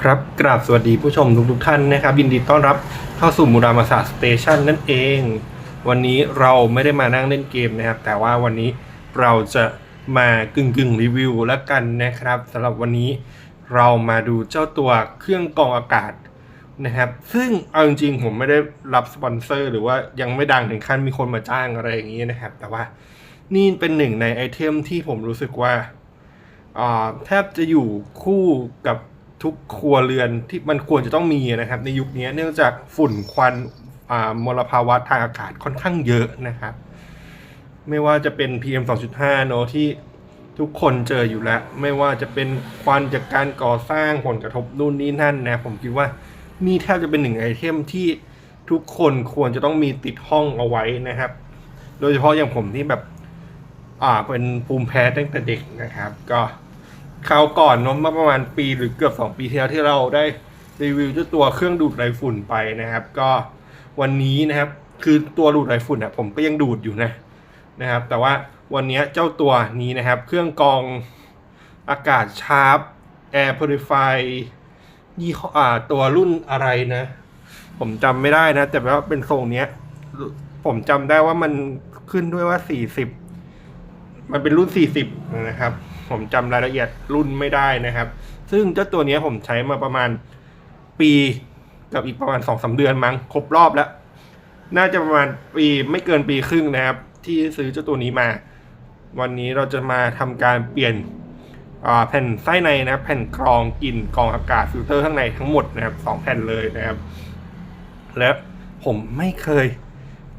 ครับกราบสวัสดีผู้ชมทุกทุกๆท่านนะครับยินดีต้อนรับเข้าสู่มูรามาสาสเตชันนั่นเอง วันนี้เราไม่ได้มานั่งเล่นเกมนะครับ แต่ว่าวันนี้เราจะมากึ่งกึ่งๆรีวิวแล้วกันนะครับสำหรับวันนี้เรามาดูเจ้าตัวเครื่องกรองอากาศนะครับ ซึ่งเอาจริงๆผมไม่ได้รับสปอนเซอร์ หรือว่ายังไม่ดังถึงขั้นมีคนมาจ้างอะไรอย่างนี้นะครับ แต่ว่านี่เป็นหนึ่งในไอเทมที่ผมรู้สึกว่าแทบจะอยู่คู่กับ ทุกครัวเรือนที่มันควรจะต้องมีนะครับ ในยุคนี้เนื่องจากฝุ่นควันมลภาวะทางอากาศค่อนข้างเยอะนะครับ ไม่ว่าจะเป็น PM 2.5เนอะที่ทุกคนเจออยู่แล้ว ไม่ว่าจะเป็นควันจากการก่อสร้างผลกระทบนู่นนี่นั่นนะผมคิดว่านี่แทบจะเป็นหนึ่งไอเทมที่ทุกคนควรจะต้องมีติดห้องเอาไว้นะครับ โดยเฉพาะอย่างผมที่แบบ อ่าเป็นภูมิแพ้ตั้งแต่เด็กนะครับ ก็ คราวก่อนเนอะเมื่อประมาณปีหรือเกือบสองปีที่แล้วที่เราได้รีวิวเจ้าตัวเครื่องดูดไรฝุ่นไปนะครับ ก็วันนี้นะครับคือตัวดูดไรฝุ่นอะผมก็ยังดูดอยู่นะนะครับ แต่ว่าวันนี้เจ้าตัวนี้นะครับ เครื่องกรองอากาศชาร์ปแอร์พ r ริฟายยี่ห้ออ่าตัวรุ่นอะไรนะ ผมจำไม่ได้นะ แต่ว่าเป็นทรงเนี้ย ผมจำได้ว่ามันขึ้นด้วยว่า40มันเป็นรุ่น40นะครับ ผมจำรายละเอียดรุ่นไม่ได้นะครับ ซึ่งเจ้าตัวนี้ผมใช้มาประมาณปีกับอีกประมาณ2องสาเดือนมั้งครบรอบแล้ว น่าจะประมาณปีไม่เกินปีครึ่งนะครับ ที่ซื้อเจ้าตัวนี้มา วันนี้เราจะมาทำการเปลี่ยนแผ่นไส้ในนะครับ แผ่นกรองกลิ่นกรองอากาศฟิลเตอร์ข้างในทั้งหมดนะครับสองแผ่นเลยนะครับ และผมไม่เคย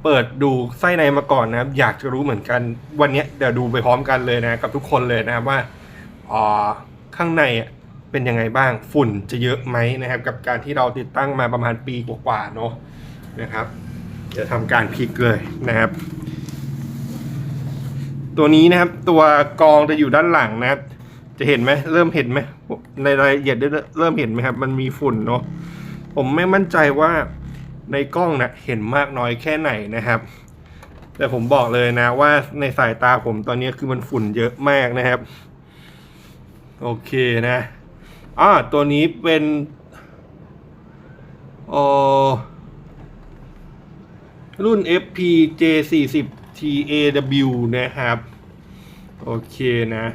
เปิดดูไส้ในมาก่อนนะครับ อยากจะรู้เหมือนกันวันนี้เดี๋ยวดูไปพร้อมกันเลยนะกับทุกคนเลยนะครับว่าอ่าข้างในเป็นยังไงบ้างฝุ่นจะเยอะไหมนะครับ กับการที่เราติดตั้งมาประมาณปีกว่าๆเนาะนะครับเดี๋ยวทำการพลิกเลยนะครับ ตัวนี้นะครับตัวกองจะอยู่ด้านหลังนะครับ จะเห็นไหมเริ่มเห็นไหมในรายละเอียดเริ่มเห็นไหมครับ มันมีฝุ่นเนาะผมไม่มั่นใจว่า ในกล้องนะเห็นมากน้อยแค่ไหนนะครับ แต่ผมบอกเลยนะว่าในสายตาผมตอนนี้คือมันฝุ่นเยอะมากนะครับ โอเคนะอ่าตัวนี้เป็นโอรุ่น FPJ 40 TAW นะครับ โอเคนะ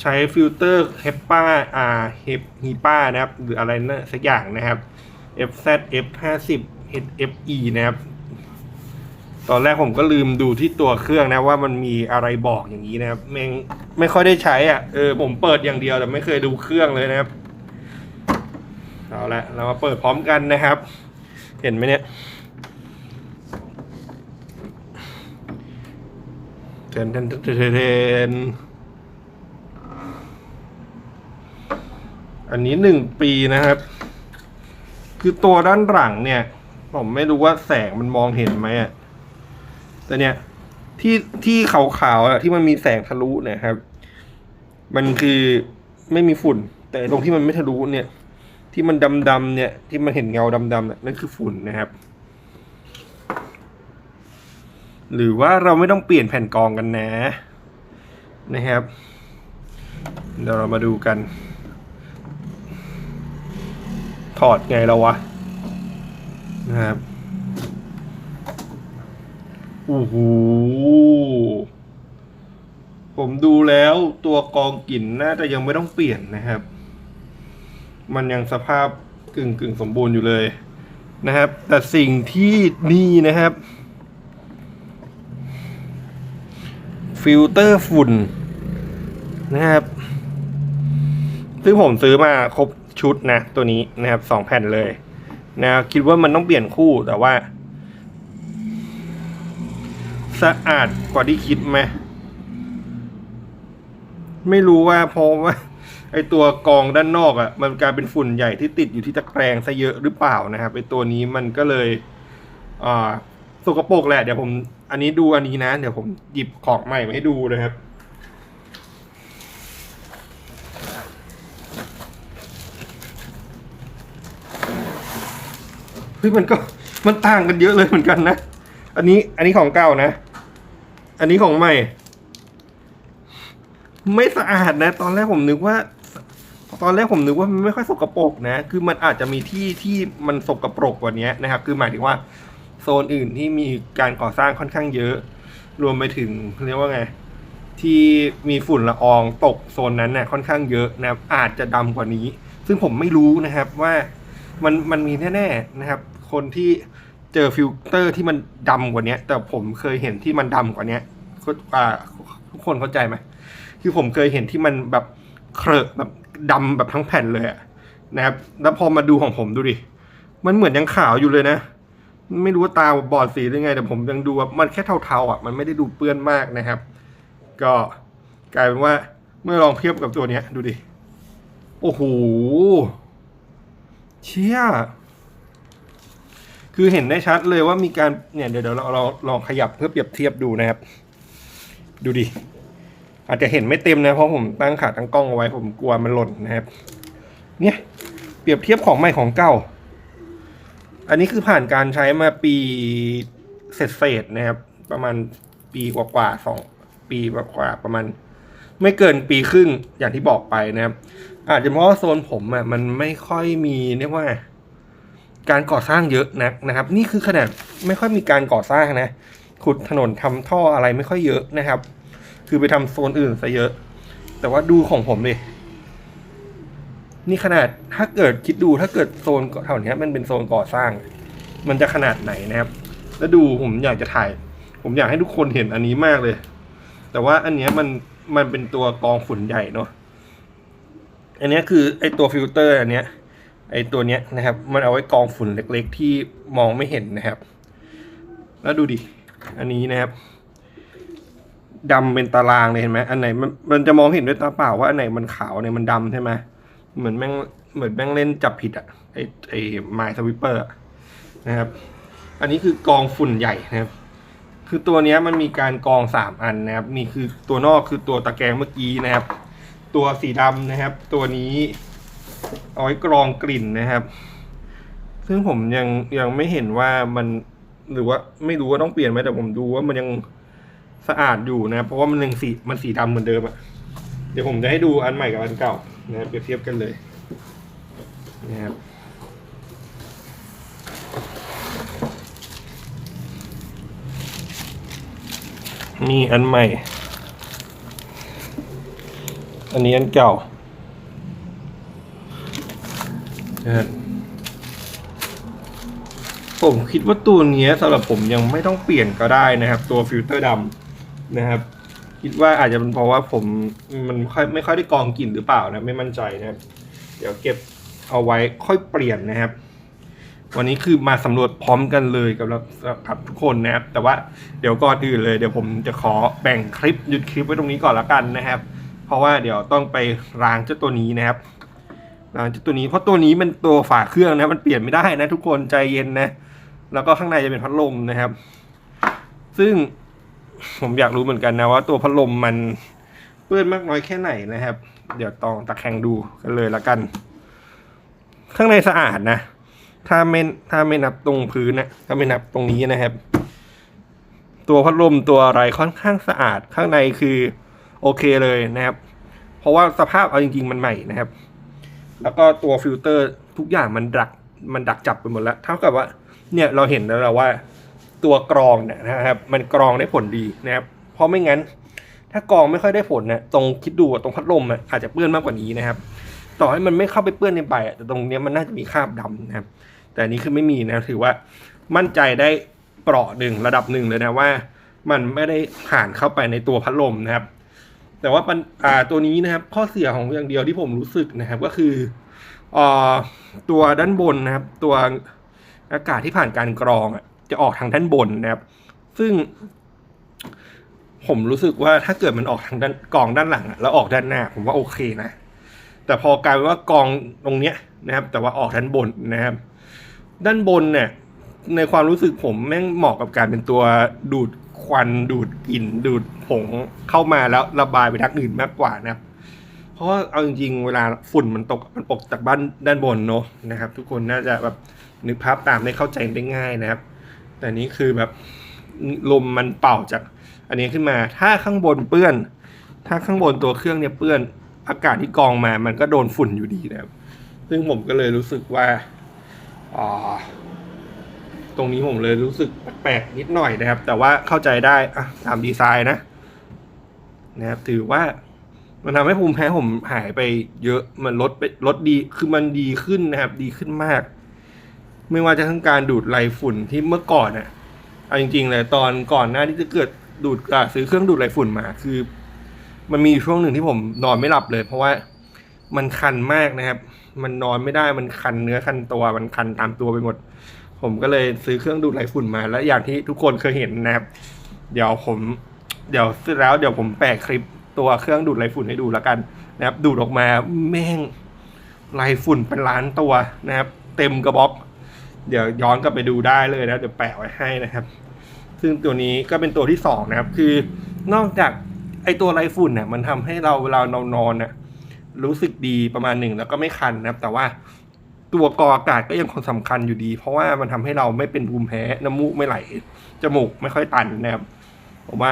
ใช้ฟิลเตอร์ HEPA อ่า HEP HEPA นะครับ หรืออะไรนะสักอย่างนะครับ FZ F50 HFE นะครับ ตอนแรกผมก็ลืมดูที่ตัวเครื่องนะว่ามันมีอะไรบอกอย่างนี้นะครับแม่งไม่ค่อยได้ใช้อะเออผมเปิดอย่างเดียวแต่ไม่เคยดูเครื่องเลยนะครับ เอาละเรามาเปิดพร้อมกันนะครับ เห็นไหมเนี่ยเทนเทนเทนเทนเทนอันนี้หนึ่งปีนะครับ คือตัวด้านหลังเนี่ย ผมไม่รู้ว่าแสงมันมองเห็นไหมอะแต่เนี่ยที่ที่ขาวๆอะที่มันมีแสงทะลุเนี่ยครับ มันคือไม่มีฝุ่น แต่ตรงที่มันไม่ทะลุเนี่ย ที่มันดำๆเนี่ย ที่มันเห็นเงาดำๆเนี่ยนั่นคือฝุ่นนะครับ หรือว่าเราไม่ต้องเปลี่ยนแผ่นกรองกันนะ นะครับ เดี๋ยวเรามาดูกัน ถอดไงแล้ววะนะครับโอ้โหผมดูแล้วตัวกรองกลิ่นน่าจะยังไม่ต้องเปลี่ยนนะครับ มันยังสภาพกึ่งกึ่งสมบูรณ์อยู่เลยนะครับ แต่สิ่งที่นี่นะครับ ฟิลเตอร์ฝุ่นนะครับซึ่งผมซื้อมาครบ ชุดนะตัวนี้นะครับสองแผ่นเลยนะค,คิดว่ามันต้องเปลี่ยนคู่แต่ว่า สะอาดกว่าที่คิดไหมไม่รู้ว่าเพราะว่า ไอตัวกรองด้านนอกอะ่ะ มันกลายเป็นฝุ่นใหญ่ที่ติดอยู่ที่ตะแกรงซะเยอะหรือเปล่านะครับไอตัวนี้มันก็เลยอ่าสกปรกแหละเดี๋ยวผม อันนี้ดูอันนี้นะ เดี๋ยวผมหยิบของใหม่มาให้ดูนะครับ เฮ้ยมันก็มันต่างกันเยอะเลยเหมือนกันนะ อันนี้อันนี้ของเก่านะ อันนี้ของใหม่ ไม่สะอาดนะ ตอนแรกผมนึกว่า ตอนแรกผมนึกว่ามันไม่ค่อยสกปรกนะ คือมันอาจจะมีที่ที่มันสกปรกกว่านี้นะครับ คือหมายถึงว่าโซนอื่นที่มีการก่อสร้างค่อนข้างเยอะ รวมไปถึงเรียกว่าไง ที่มีฝุ่นละอองตกโซนนั้นน่ะค่อนข้างเยอะนะครับ อาจจะดำกว่านี้ ซึ่งผมไม่รู้นะครับว่า มันมันมีแน่ๆนะครับ คนที่เจอฟิลเตอร์ที่มันดำกว่านี้แต่ผมเคยเห็นที่มันดำกว่านี้อ่าทุกคนเข้าใจไหมคือผมเคยเห็นที่มันแบบเครอะแบบดำแบบทั้งแผ่นเลยอะนะครับ แล้วพอมาดูของผมดูดิ มันเหมือนยังขาวอยู่เลยนะ ไม่รู้ว่าตาบอดสีหรือไง แต่ผมยังดูว่ามันแค่เทาๆอะ มันไม่ได้ดูเปื้อนมากนะครับ ก็กลายเป็นว่าเมื่อลองเทียบกับตัวเนี้ย ดูดิ โอ้โห เชี่ยคือเห็นได้ชัดเลยว่ามีการเนี่ยเดี๋ยวเราเราลองขยับเพื่อเปรียบเทียบดูนะครับ ดูดิ อาจจะเห็นไม่เต็มนะเพราะผมตั้งขาตั้งกล้องเอาไว้ผมกลัวมันหล่นนะครับ เนี่ยเปรียบเทียบของใหม่ของเก่า อันนี้คือผ่านการใช้มาปีเศษๆนะครับ ประมาณปีกว่าๆสองปีกว่าๆประมาณ ไม่เกินปีครึ่งอย่างที่บอกไปนะครับ อาจจะเพราะว่าโซนผมอะมันไม่ค่อยมีเรียกว่า การก่อสร้างเยอะนักนะครับ นี่คือขนาดไม่ค่อยมีการก่อสร้างนะขุดถนนทำท่ออะไรไม่ค่อยเยอะนะครับ คือไปทำโซนอื่นซะเยอะ แต่ว่าดูของผมดินี่ขนาดถ้าเกิดคิดดูถ้าเกิดโซนแถวนี้มันเป็นโซนก่อสร้าง มันจะขนาดไหนนะครับ แล้วดูผมอยากจะถ่าย ผมอยากให้ทุกคนเห็นอันนี้มากเลย แต่ว่าอันเนี้ยมันมันเป็นตัวกองฝุ่นใหญ่เนาะ อันนี้คือไอตัวฟิลเตอร์อันเนี้ยไอตัวเนี้ยนะครับ มันเอาไว้กองฝุ่นเล็ก ๆ ที่มองไม่เห็นนะครับ แล้วดูดิ อันนี้นะครับดำเป็นตารางเลยเห็นไหมอันไหนมันมันจะมองเห็นด้วยตาเปล่าว่าอันไหนมันขาวอันไหนมันดำใช่ไหมเหมือนแม่งเหมือนแม่งเล่นจับผิดอะไอไอไมล์สวิปเปอร์นะครับ อันนี้คือกองฝุ่นใหญ่นะครับ คือตัวเนี้ยมันมีการกองสามอันนะครับนี่คือตัวนอกคือตัวตะแกรงเมื่อกี้นะครับ ตัวสีดำนะครับ ตัวนี้เอาไว้กรองกลิ่นนะครับ ซึ่งผมยังยังไม่เห็นว่ามันหรือว่าไม่รู้ว่าต้องเปลี่ยนไหมแต่ผมดูว่ามันยังสะอาดอยู่นะ เพราะว่ามันยังสีมันสีดำเหมือนเดิมอะเดี๋ยวผมจะให้ดูอันใหม่กับอันเก่านะครับเปรียบเทียบกันเลยนะครับนี่อันใหม่ อันนี้อันเก่านะครับผมคิดว่าตัวเนี้ยสำหรับผมยังไม่ต้องเปลี่ยนก็ได้นะครับ ตัวฟิลเตอร์ดำนะครับ คิดว่าอาจจะเป็นเพราะว่าผมมันค่อยไม่ค่อยได้กรองกลิ่นหรือเปล่านะไม่มั่นใจนะครับ เดี๋ยวเก็บเอาไว้ค่อยเปลี่ยนนะครับ วันนี้คือมาสำรวจพร้อมกันเลยกับเรากับทุกคนนะครับ แต่ว่าเดี๋ยวก่อนอื่นเลยเดี๋ยวผมจะขอแบ่งคลิปหยุดคลิปไว้ตรงนี้ก่อนละกันนะครับ ราะว่าเดี๋ยวต้องไปล้างเจ้าตัวนี้นะครับล้างเจ้าตัวนี้เพราะตัวนี้มันตัวฝาเครื่องนะมันเปลี่ยนไม่ได้นะทุกคนใจเย็นนะ แล้วก็ข้างในจะเป็นพัดลมนะครับ ซึ่งผมอยากรู้เหมือนกันนะว่าตัวพัดลมมันเปื้อนมากน้อยแค่ไหนนะครับ เดี๋ยวต้องตะแคงดูกันเลยละกัน ข้างในสะอาดนะ ถ้าไม่ถ้าไม่นับตรงพื้นนะถ้าไม่นับตรงนี้นะครับ ตัวพัดลมตัวอะไรค่อนข้างสะอาดข้างในคือ โอเคเลยนะครับ เพราะว่าสภาพเอาจริง ๆ มันใหม่นะครับ แล้วก็ตัวฟิลเตอร์ทุกอย่างมันดักมันดักจับไปหมดแล้วเท่ากับว่า เนี่ยเราเห็นแล้วเราว่าตัวกรองเนี่ยนะครับ มันกรองได้ผลดีนะครับ เพราะไม่งั้น ถ้ากรองไม่ค่อยได้ผลนะตรงคิดดูตรงพัดลมอะอาจจะเปื้อนมากกว่านี้นะครับ ต่อให้มันไม่เข้าไปเปื้อนในใบแต่ตรงเนี้ยมันน่าจะมีคราบดำนะครับ แต่อันนี้คือไม่มีนะถือว่ามั่นใจได้เปราะหนึ่งระดับหนึ่งเลยนะว่า มันไม่ได้ผ่านเข้าไปในตัวพัดลมนะครับ แต่ว่าปัญอ่าตัวนี้นะครับ ข้อเสียของอย่างเดียวที่ผมรู้สึกนะครับ ก็คืออ่าตัวด้านบนนะครับ ตัวอากาศที่ผ่านการกรองจะออกทางด้านบนนะครับ ซึ่ง ผมรู้สึกว่าถ้าเกิดมันออกทางด้านกรองด้านหลังแล้วออกด้านหน้า ผมว่าโอเคนะแต่พอกลายเป็นว่ากรองตรงเนี้ยนะครับ แต่ว่าออกด้านบนนะครับ ด้านบนเนี่ยในความรู้สึกผมแม่งเหมาะกับการเป็นตัวดูด ควันดูดกลิ่นดูดผงเข้ามาแล้วระบายไปทางอื่นมากกว่านะครับเพราะว่าเอาจริงๆเวลาฝุ่นมันตกมันตกจากบ้านด้านบนเนอะนะครับ ทุกคนน่าจะแบบนึกภาพตามได้เข้าใจได้ง่ายนะครับ แต่นี้คือแบบลมมันเป่าจากอันนี้ขึ้นมา ถ้าข้างบนเปื้อน ถ้าข้างบนตัวเครื่องเนี่ยเปื้อนอากาศที่กองมามันก็โดนฝุ่นอยู่ดีนะครับ ซึ่งผมก็เลยรู้สึกว่าอ่า ตรงนี้ผมเลยรู้สึกแปลกนิดหน่อยนะครับ แต่ว่าเข้าใจได้อะตามดีไซน์นะนะครับ ถือว่ามันทำให้ภูมิแพ้ผมหายไปเยอะมันลดไปลดดีคือมันดีขึ้นนะครับ ดีขึ้นมาก ไม่ว่าจะทั้งการดูดไรฝุ่นที่เมื่อก่อนอะเอาจริงๆเลยตอนก่อนหน้าที่จะเกิดดูดซื้อเครื่องดูดไรฝุ่นมา คือ มันมีช่วงหนึ่งที่ผมนอนไม่หลับเลย เพราะว่ามันคันมากนะครับ มันนอนไม่ได้มันคันเนื้อคันตัวมันคันตามตัวไปหมด ผมก็เลยซื้อเครื่องดูดไรฝุ่นมา แล้วอย่างที่ทุกคนเคยเห็นนะครับ เดี๋ยวผม เดี๋ยวเสร็จแล้วเดี๋ยวผมแปะคลิปตัวเครื่องดูดไรฝุ่นให้ดูแล้วกันนะครับ ดูดออกมาแม่งไรฝุ่นเป็นล้านตัวนะครับ เต็มกระบอก เดี๋ยวย้อนกลับไปดูได้เลยนะเดี๋ยวแปะไว้ให้นะครับ ซึ่งตัวนี้ก็เป็นตัวที่สองนะครับ คือนอกจากไอตัวไรฝุ่นเนี่ยมันทำให้เราเวลาเรานอนน่ะรู้สึกดีประมาณหนึ่งแล้วก็ไม่คันนะครับ แต่ว่า ตัวกออากาศก็ยังคงสำคัญอยู่ดี เพราะว่ามันทำให้เราไม่เป็นภูมิแพ้น้ำมูกไม่ไหลจมูกไม่ค่อยตันนะครับผมว่า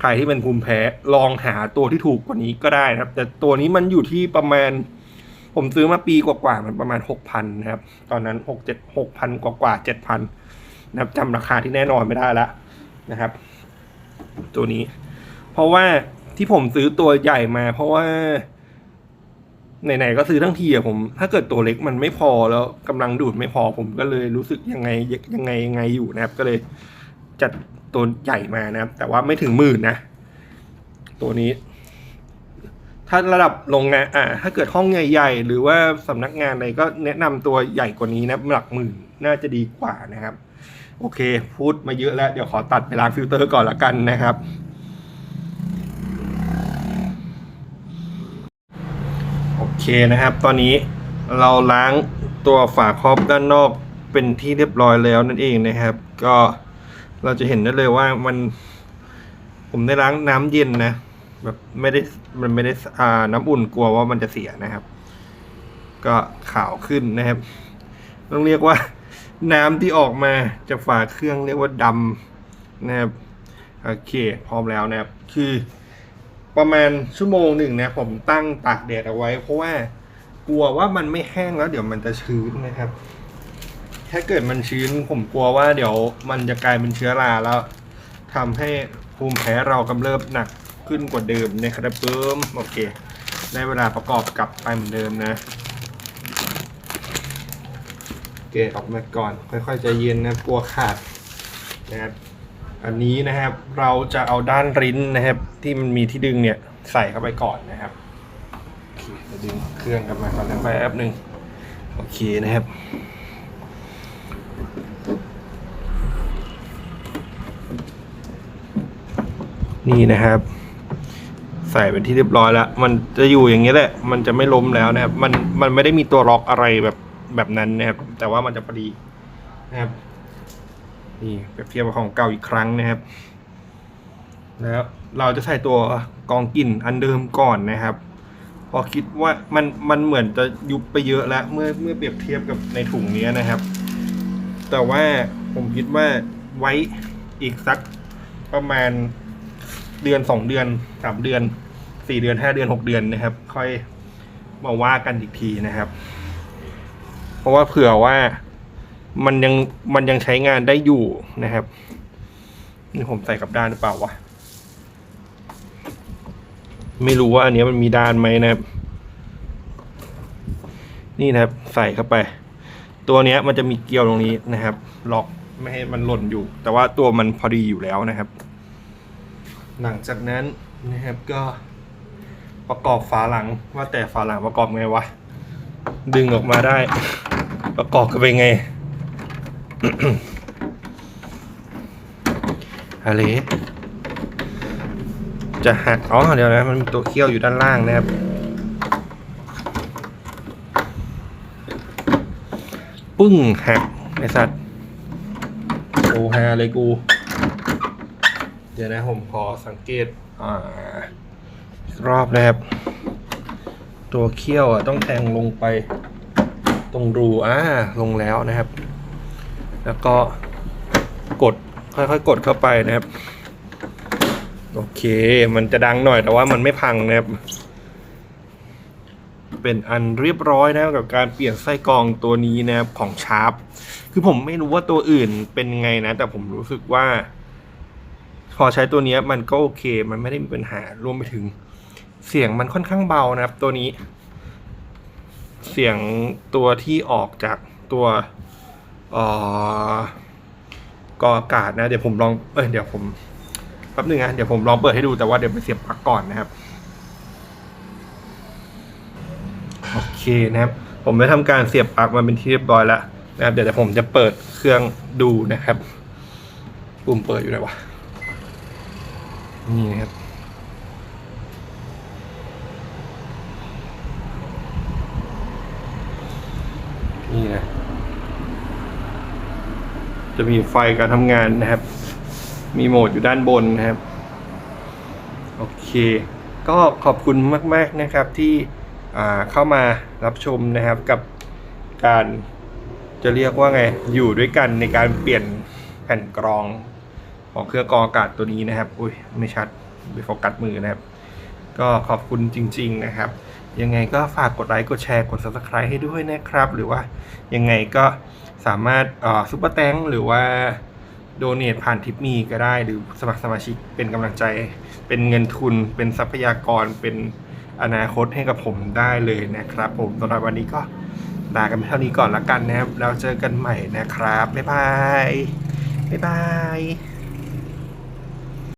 ใครที่เป็นภูมิแพ้ลองหาตัวที่ถูกกว่านี้ก็ได้นะครับ แต่ตัวนี้มันอยู่ที่ประมาณ ผมซื้อมาปีกว่าๆมันประมาณหกพันนะครับ ตอนนั้นหกเจ็ดหกพันกว่าๆเจ็ดพันนะครับจำราคาที่แน่นอนไม่ได้แล้วนะครับ ตัวนี้ เพราะว่าที่ผมซื้อตัวใหญ่มา เพราะว่า ไหนๆก็ซื้อทั้งทีอะผม ถ้าเกิดตัวเล็กมันไม่พอแล้วกำลังดูดไม่พอผมก็เลยรู้สึกยังไงยังไงยังไงอยู่นะครับ ก็เลยจัดตัวใหญ่มานะครับ แต่ว่าไม่ถึงหมื่นนะ ตัวนี้ ถ้าระดับโรงงานอ่า ถ้าเกิดห้องใหญ่ๆ หรือว่าสำนักงานอะไรก็แนะนำตัวใหญ่กว่านี้นะหลักหมื่นน่าจะดีกว่านะครับ โอเค พูดมาเยอะแล้ว เดี๋ยวขอตัดไปล้างฟิลเตอร์ก่อนละกันนะครับ โอเคนะครับ ตอนนี้เราล้างตัวฝาครอบด้านนอกเป็นที่เรียบร้อยแล้วนั่นเองนะครับ ก็เราจะเห็นได้เลยว่ามันผมได้ล้างน้ำเย็นนะแบบไม่ได้มันไม่ได้อ่าน้ำอุ่นกลัวว่ามันจะเสียนะครับ ก็ขาวขึ้นนะครับ ต้องเรียกว่าน้ำที่ออกมาจากฝาเครื่องเรียกว่าดำนะครับโอเค พร้อมแล้วนะครับ คือ ประมาณชั่วโมงหนึ่งนะผมตั้งตากแดดเอาไว้ เพราะว่ากลัวว่ามันไม่แห้งแล้ว เดี๋ยวมันจะชื้นนะครับ ถ้าเกิดมันชื้นผมกลัวว่าเดี๋ยวมันจะกลายเป็นเชื้อราแล้วทำให้ภูมิแพ้เรากำเริบหนักขึ้นกว่าเดิมนะครับเพิ่มโอเคได้เวลาประกอบกลับไปเหมือนเดิมนะโอเคออกมาก่อน ค่อยๆใจเย็นนะกลัวขาดนะครับ อันนี้นะครับเราจะเอาด้านริ้นนะครับ ที่มันมีที่ดึงเนี่ยใส่เข้าไปก่อนนะครับโอเคจะดึงเครื่องกลับมาก่อนนะแป๊บหนึ่งโอเคนะครับนี่นะครับ ใส่เป็นที่เรียบร้อยแล้ว มันจะอยู่อย่างนี้แหละ มันจะไม่ล้มแล้วนะครับ มันมันไม่ได้มีตัวล็อกอะไรแบบแบบนั้นนะครับ แต่ว่ามันจะพอดีนะครับ นี่เปรียบเทียบกับของเก่าอีกครั้งนะครับ แล้วเราจะใส่ตัวกองกลิ่นอันเดิมก่อนนะครับพอคิดว่ามันมันเหมือนจะยุบไปเยอะแล้วเมื่อเมื่อเปรียบเทียบกับในถุงนี้นะครับ แต่ว่าผมคิดว่าไว้อีกสักประมาณเดือนสองเดือนสามเดือนสี่เดือนห้าเดือนหกเดือนนะครับ ค่อยมาว่ากันอีกทีนะครับ เพราะว่าเผื่อว่า มันยังมันยังใช้งานได้อยู่นะครับนี่ผมใส่กับด้านหรือเปล่าวะไม่รู้ว่าอันนี้มันมีด้านไหมนะครับ นี่นะครับใส่เข้าไป ตัวเนี้ยมันจะมีเกลียวตรงนี้นะครับ ล็อกไม่ให้มันหล่นอยู่ แต่ว่าตัวมันพอดีอยู่แล้วนะครับ หลังจากนั้นนะครับก็ประกอบฝาหลังว่าแต่ฝาหลังประกอบไงวะ ดึงออกมาได้ ประกอบกันไปไง อะไรจะหักอ๋อเดี๋ยวนะ มันมีตัวเคี้ยวอยู่ด้านล่างนะครับ ปึ้งหักไอสัตว์โอฮาเลยกู เดี๋ยวนะผมขอสังเกตอ่ารอบนะครับ ตัวเขี้ยวอะต้องแทงลงไป ตรงรูอ่าลงแล้วนะครับ แล้วก็กดค่อยๆกดเข้าไปนะครับ โอเค มันจะดังหน่อยแต่ว่ามันไม่พังนะครับ เป็นอันเรียบร้อยนะกับการเปลี่ยนไส้กรองตัวนี้นะครับของชาร์ปคือผมไม่รู้ว่าตัวอื่นเป็นไงนะ แต่ผมรู้สึกว่า พอใช้ตัวนี้มันก็โอเค มันไม่ได้มีปัญหารวมไปถึง เสียงมันค่อนข้างเบานะครับ ตัวนี้ เสียงตัวที่ออกจากตัว กออากาศนะ เดี๋ยวผมลองเออเดี๋ยวผมแป๊บหนึงนะเดี๋ยวผมลองเปิดให้ดูแต่ว่าเดี๋ยวไปเสียบปลั๊กก่อนนะครับโอเคนะครับ ผมได้ทำการเสียบปลั๊กมาเป็นที่เรียบร้อยแล้วนะครับเดี๋ยวผมจะเปิดเครื่องดูนะครับ ปุ่มเปิดอยู่ไหนวะนี่นะครับ นี่นะ จะมีไฟการทำงานนะครับ มีโหมดอยู่ด้านบนนะครับ โอเค ก็ขอบคุณมาก ๆนะครับที่เข้ามารับชมนะครับกับการจะเรียกว่าไง อยู่ด้วยกันในการเปลี่ยนแผ่นกรองของเครื่องกรองอากาศตัวนี้นะครับ อุ้ยไม่ชัดไปโฟกัสมือนะครับ ก็ขอบคุณจริง ๆนะครับ ยังไงก็ฝากกดไลค์กดแชร์กด subscribe ให้ด้วยนะครับ หรือว่ายังไงก็สามารถซุปเปอร์แตงหรือว่าโดเน a t ผ่านทิปมีก็ได้ หรือสมัครสมาชิกเป็นกำลังใจ เป็นเงินทุน เป็นทรัพยากรเป็นอนาคตให้กับผมได้เลยนะครับ ผมสำหรับวันนี้ก็ลากันเท่านี้ก่อนละกันนะครับแล้วเจอกันใหม่นะครับ บ๊ายบาย บ๊ายบาย